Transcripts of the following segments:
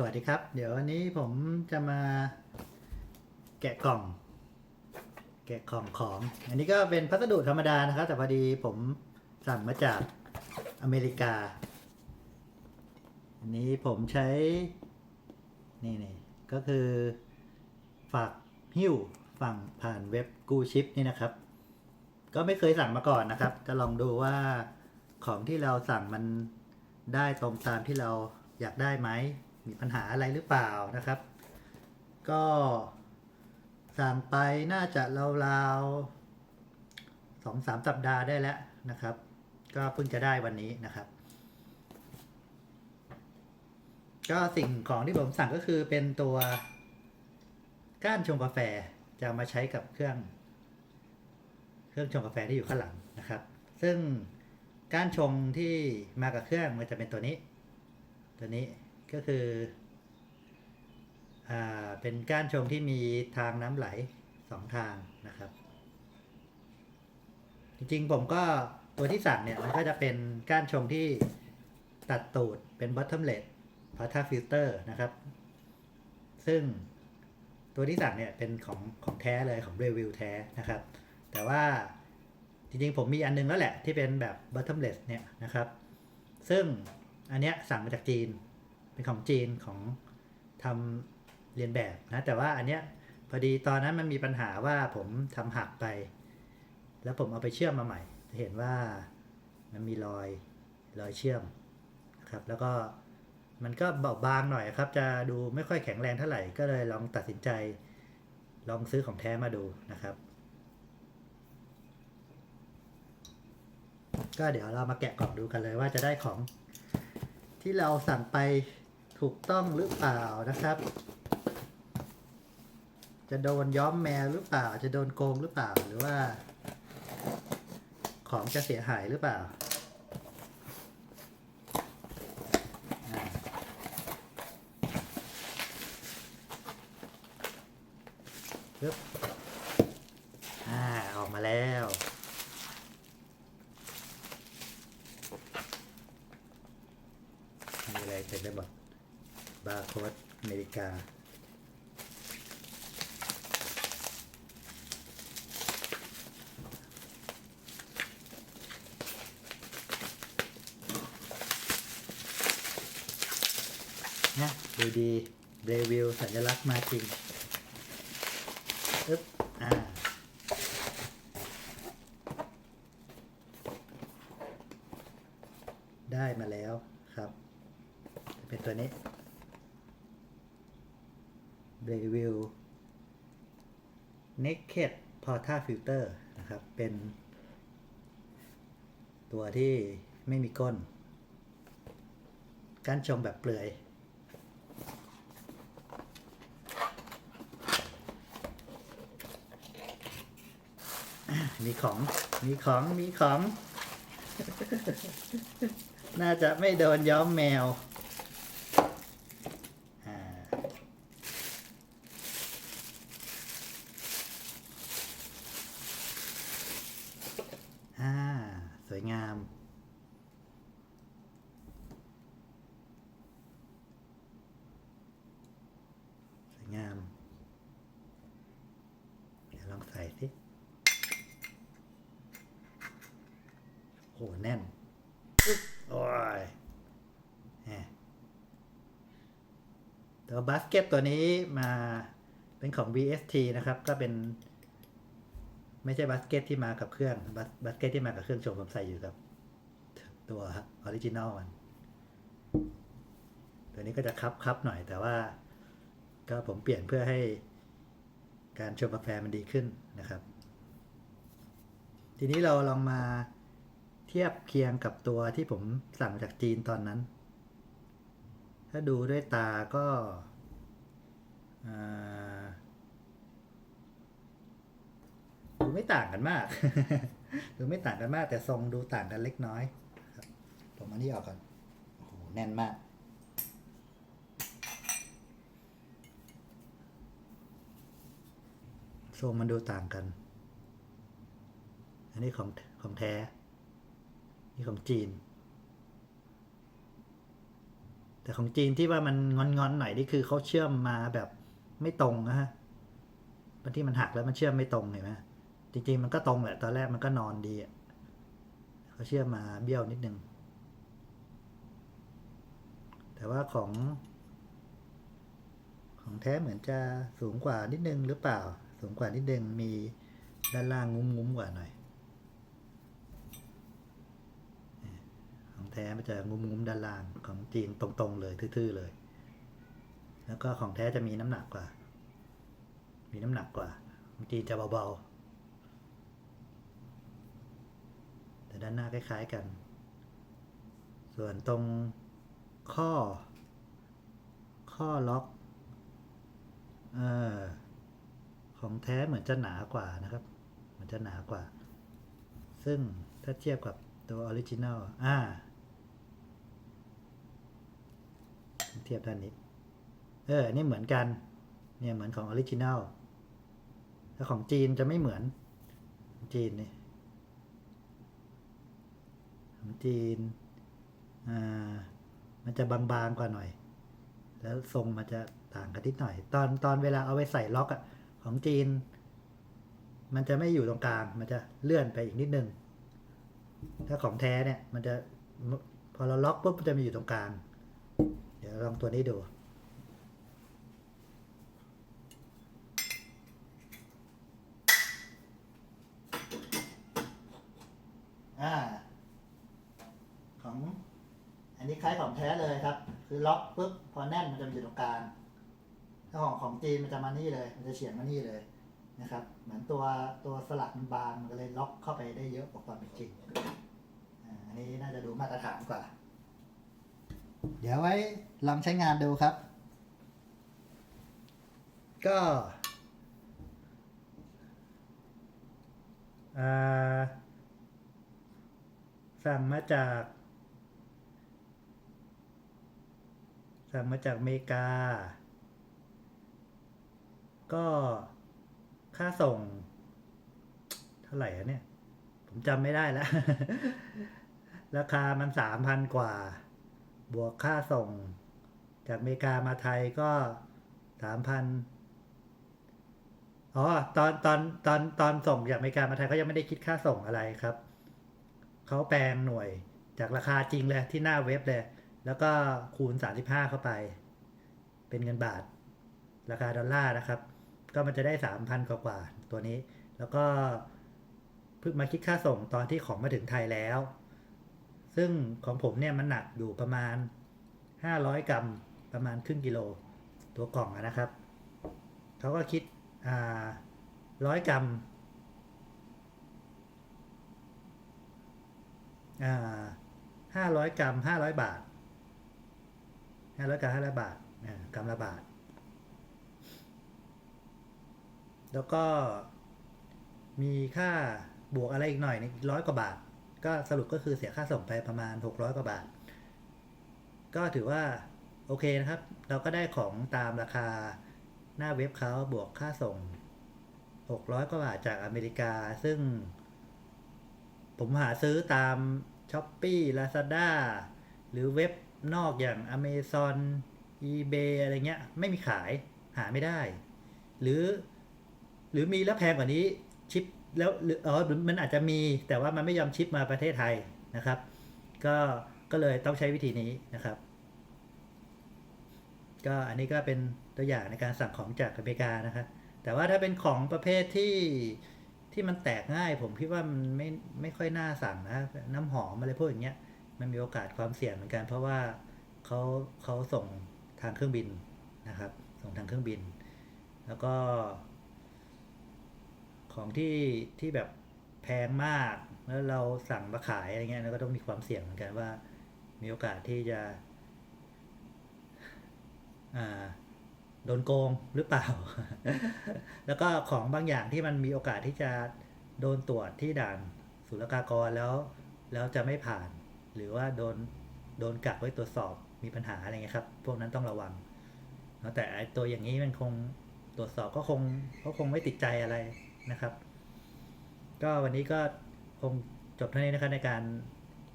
สวัสดีครับ เดี๋ยววันนี้ผมจะมาแกะกล่อง แกะกล่องของ อันนี้ก็เป็นพัสดุธรรมดานะครับ แต่พอดีผมสั่งมาจากอเมริกา อันนี้ผมใช้ นี่นี่ก็คือฝากหิ้วฝั่งผ่านเว็บกูชิปนี่นะครับ ก็ไม่เคยสั่งมาก่อนนะครับ จะลองดูว่าของที่เราสั่งมันได้ตรงตามที่เราอยากได้ไหม มีปัญหาอะไรหรือเปล่านะครับ ก็สั่งไปน่าจะราวๆสองสามสัปดาห์ได้แล้วนะครับ ก็เพิ่งจะได้วันนี้นะครับ ก็สิ่งของที่ผมสั่งก็คือเป็นตัวก้านชงกาแฟจะมาใช้กับเครื่อง เครื่องชงกาแฟที่อยู่ข้างหลังนะครับ ซึ่งก้านชงที่มากับเครื่องมันจะเป็นตัวนี้ ตัวนี้ ก็คืออ่าเป็นก้านชงที่มีทางน้ำไหลสองทางนะครับ จริงๆผมก็ตัวที่สั่งเนี่ยมันก็จะเป็นก้านชงที่ตัดตูดเป็น bottomless p a t a filter นะครับ ซึ่งตัวที่สั่งเนี่ยเป็นของของแท้เลยของรีวิวแท้นะครับ แต่ว่าจริงๆผมมีอันนึงแล้วแหละที่เป็นแบบ bottomless เนี่ยนะครับ ซึ่งอันเนี้ยสั่งมาจากจีน เป็นของจีนของทำเรียนแบบนะ แต่ว่าอันเนี้ยพอดีตอนนั้นมันมีปัญหาว่าผมทำหักไป แล้วผมเอาไปเชื่อมมาใหม่ จะเห็นว่ามันมีรอยรอยเชื่อมนะครับ แล้วก็มันก็เบาบางหน่อยครับ จะดูไม่ค่อยแข็งแรงเท่าไหร่ ก็เลยลองตัดสินใจลองซื้อของแท้มาดูนะครับ ก็เดี๋ยวเรามาแกะกล่องดูกันเลยว่าจะได้ของที่เราสั่งไป ถูกต้องหรือเปล่านะครับ จะโดนย้อมแมวหรือเปล่า จะโดนโกงหรือเปล่าหรือว่า ของจะเสียหายหรือเปล่า ปึ๊บ อ่า ออกมาแล้วมีอะไรเต็มไปหมด บาร์โค้ดอเมริกา นะดูดีเบรวิวสัญลักษณ์มาจริงอึ๊บอ่าได้มาแล้วครับ เป็นตัวนี้ b r a v i l Naked Porta Filter นะครับ เป็นตัวที่ไม่มีก้น การชมแบบเปลือย มีของ มีของ มีของ น่าจะไม่โดนย้อมแมว อ่า อ่า สวยงาม สวยงาม เดี๋ยวล องใส่สิโหแน่นโอ้ยตัวบาสเกตตัวนี้มาเป็นของ VST นะครับ ก็เป็น ไม่ใช่บาสเกตที่มากับเครื่องบาสบาสเกตที่มากับเครื่องชมผมใส่อยู่กับ ตัวออริจินอลมันตัวนี้ก็จะคับคับหน่อยแต่ว่า ก็ผมเปลี่ยนเพื่อให้ การชมกาแฟมันดีขึ้นนะครับ ทีนี้เราลองมาเทียบเคียงกับตัวที่ผมสั่งจากจีนตอนนั้น ถ้าดูด้วยตาก็ดูไม่ต่างกันมาก ดูไม่ต่างกันมาก แต่ทรงดูต่างกันเล็กน้อยผมอันนี้ออกก่อนโอ้โหแน่นมาก ทรงมันดูต่างกัน อันนี้ของของแท้ นี่ของจีน แต่ของจีนที่ว่ามันงอนๆหน่อยนี่คือเขาเชื่อมมาแบบไม่ตรงนะฮะบางที่มันหักแล้วมันเชื่อมไม่ตรงเห็นไหมจริงๆมันก็ตรงแหละ ตอนแรกมันก็นอนดีเขาเชื่อมมาเบี้ยวนิดนึง แต่ว่าของของแท้เหมือนจะสูงกว่านิดนึงหรือเปล่า สูงกว่านิดนึงมีด้านล่างงุ้มงุ้มๆกว่าหน่อย ของแท้มันจะงุ้มงุ้มๆด้านล่างของจีนตรงๆเลยทื่อๆเลย แล้วก็ของแท้จะมีน้ำหนักกว่า มีน้ำหนักกว่าของจีนจะเบาๆ แต่ด้านหน้าคล้ายๆกัน ส่วนตรงข้อ ข้อล็อก เออ ของแท้เหมือนจะหนากว่านะครับ เหมือนจะหนากว่า ซึ่งถ้าเทียบกับตัวออริจินัลอ่า เทียบด้านนี้ เอออันนี้เหมือนกัน เนี่ยเหมือนของออริจินัลแต่ของจีนจะไม่เหมือน จีนนี่ของจีน อ่า มันจะบางๆกว่าหน่อย แล้วทรงมันจะต่างกันนิดหน่อย ตอนตอนเวลาเอาไปใส่ล็อกอะ ของจีน มันจะไม่อยู่ตรงกลาง มันจะเลื่อนไปอีกนิดนึง ถ้าของแท้เนี่ยมันจะพอเราล็อกปุ๊บมันจะมีอยู่ตรงกลาง เดี๋ยวลองตัวนี้ดูอ่า ของ อันนี้คล้ายของแท้เลยครับ คือล็อกปุ๊บพอแน่นมันจะมีอยู่ตรงกลาง ของของจีนมันจะมานี่เลย มันจะเฉียงมานี่เลยนะครับ เหมือนตัวตัวสลักมันบางมันก็เลยล็อกเข้าไปได้เยอะกว่าความเป็นจริงอันนี้น่าจะดูมาตรฐานกว่า เดี๋ยวไว้ลองใช้งานดูครับ ก็อ่าสั่งมาจาก สั่งมาจากอเมริกา ก็ค่าส่ง เท่าไหร่อะเนี่ย ผมจำไม่ได้แล้ว ราคามันสามพันกว่า บวกค่าส่ง จากอเมริกามาไทยก็สามพันอ๋อตอนตอนตอนตอนส่งจากอเมริกามาไทยเขายังไม่ได้คิดค่าส่งอะไรครับ เขาแปลงหน่วยจากราคาจริงเลยที่หน้าเว็บเลย แล้วก็คูณ 35 เข้าไป เป็นเงินบาท ราคาดอลลาร์นะครับ ก็มันจะได้ 3,000 กว่ากว่าตัวนี้ แล้วก็เพิ่งมาคิดค่าส่งตอนที่ของมาถึงไทยแล้ว ซึ่งของผมเนี่ยมันหนักอยู่ประมาณ 500 กรัมประมาณครึ่งกิโลตัวกล่องนะครับเขาก็คิดอ่าร้อยกรัมอ่าห้าร้อยกรัมห้าร้อยบาทห้าร้อยกรัมห้าร้อยบาทอ่ากรัมละบาท แล้วก็มีค่าบวกอะไรอีกหน่อยนึงร้อยกว่าบาท ก็สรุปก็คือเสียค่าส่งไปประมาณหกร้อยกว่าบาท ก็ถือว่าโอเคนะครับ เราก็ได้ของตามราคาหน้าเว็บเขาบวกค่าส่ง 600 กว่าบาทจากอเมริกา ซึ่ง ผมหาซื้อตาม s h อ p e e Lazada หรือเว็บนอกอย่าง Amazon eBay อะไรเงี้ย ไม่มีขายหาไม่ได้ หรือ หรือมีแล้วแพงกว่านี้ชิปแล้วหรืออ๋อมันอาจจะมีแต่ว่ามันไม่ยอมชิปมาประเทศไทยนะครับ ก็ก็เลยต้องใช้วิธีนี้นะครับ ก็อันนี้ก็เป็นตัวอย่างในการสั่งของจากอเมริกานะครับแต่ว่าถ้าเป็นของประเภทที่ที่มันแตกง่าย ผมคิดว่ามันไม่ไม่ค่อยน่าสั่งนะ น้ำหอมอะไรพวกอย่างเงี้ยมันมีโอกาสความเสี่ยงเหมือนกัน เพราะว่าเขาเขาส่งทางเครื่องบินนะครับ ส่งทางเครื่องบิน แล้วก็ ของที่ที่แบบแพงมากแล้วเราสั่งมาขายอะไรเงี้ยเราก็ต้องมีความเสี่ยงเหมือนกันว่า มีโอกาสที่จะโดนโกงหรือเปล่า แล้วก็ของบางอย่างที่มันมีโอกาสที่จะโดนตรวจที่ด่านศุลกากรแล้ว แล้วจะไม่ผ่าน หรือว่าโดนโดนกักไว้ตรวจสอบมีปัญหาอะไรเงี้ยครับ พวกนั้นต้องระวังแต่ตัวอย่างนี้มันคงตรวจสอบก็คงก็คงไม่ติดใจอะไร นะครับ ก็วันนี้ก็คงจบเท่านี้นะครับในการ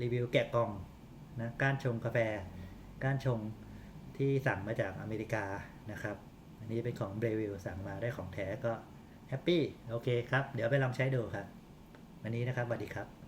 รีวิวแกะกล่องนะก้านชงกาแฟก้านชงที่สั่งมาจากอเมริกานะครับ อันนี้เป็นของเบรวิลสั่งมาได้ของแท้ก็แฮปปี้โอเคครับ เดี๋ยวไปลองใช้ดูครับ วันนี้นะครับสวัสดีครับ